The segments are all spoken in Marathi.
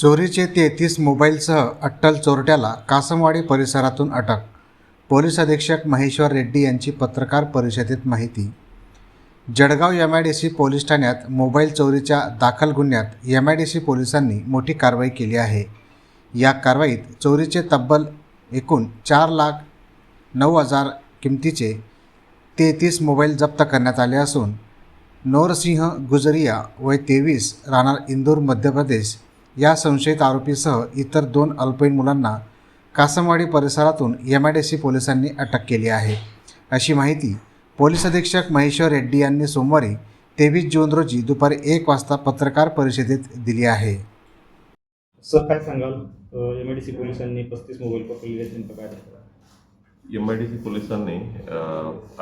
चोरीचे तेहतीस मोबाईलसह अट्टल चोरट्याला कासमवाडी परिसरातून अटक. पोलीस अधीक्षक महेश्वर रेड्डी यांची पत्रकार परिषदेत माहिती. Jalgaon M I D C police ठाण्यात मोबाईल चोरीच्या दाखल गुन्ह्यात एम आय डी सी पोलिसांनी मोठी कारवाई केली आहे. या कारवाईत चोरीचे तब्बल एकूण चार लाख नऊ हजार किमतीचे तेहतीस मोबाईल जप्त करण्यात आले असून नोरसिंह गुजरिया वय तेवीस राहणार इंदूर मध्य प्रदेश या संशयित आरोपीसह इतर दोन अल्पवयीन मुलांना कासमवाडी परिसरातून एम आय डी सी पोलिसांनी अटक केली आहे. अशी माहिती पोलीस अधीक्षक महेश्वर रेड्डी यांनी सोमवारी तेवीस जून रोजी दुपारी एक वाजता पत्रकार परिषदेत दिली आहे. सर काय सांगाल? एम आय डी सी पोलिसांनी पस्तीस मोबाईल पकडले काय? एम आय डी सी पोलिसांनी अ,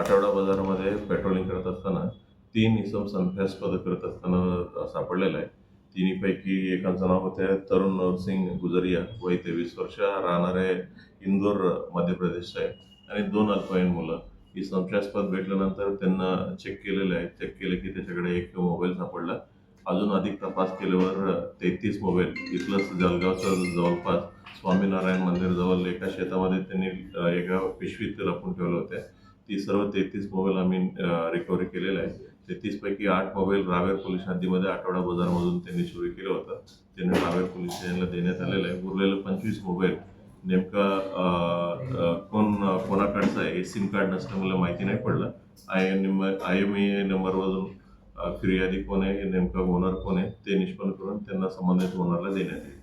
आठवडा बाजारामध्ये पेट्रोलिंग करत असताना तीन इसम संशयास्पद करत असताना सापडलेलं आहे. तिन्हीपैकी एकाचं नाव होते. तरुण नरसिंग गुजरिया वय तेवीस वर्ष राहणारे इंदोर मध्य प्रदेशचे आहे. आणि दोन अल्पवयीन मुलं. ही संशयास्पद भेटल्यानंतर त्यांना चेक केलेलं आहे चेक केले की त्याच्याकडे एक मोबाईल सापडला. अजून अधिक तपास केल्यावर तेहतीस मोबाईल इथलंच जळगावचं जवळपास स्वामीनारायण मंदिरजवळ एका शेतामध्ये त्यांनी एका पिशवीत लपून ठेवले होते. ती सर्व तेहतीस मोबाईल आम्ही रिकव्हरी केलेले आहे तेहतीसपैकी आठ मोबाईल रावेर पोलीस हद्दीमध्ये आठवडा बाजारमधून त्यांनी चोरी केलं होतं. त्यांनी रावेर पोलीस स्टेशनला देण्यात आलेलं आहे. उरलेलं पंचवीस मोबाईल नेमका कोण कोणाकडचं आहे हे सिम कार्ड नसतं मला माहिती नाही पडलं. I M I M A नंबरवरून फिर्यादी कोण आहे नेमका नेमकं ओनर कोण आहे ते निष्पन्न करून त्यांना संबंधित ओनरला देण्यात येईल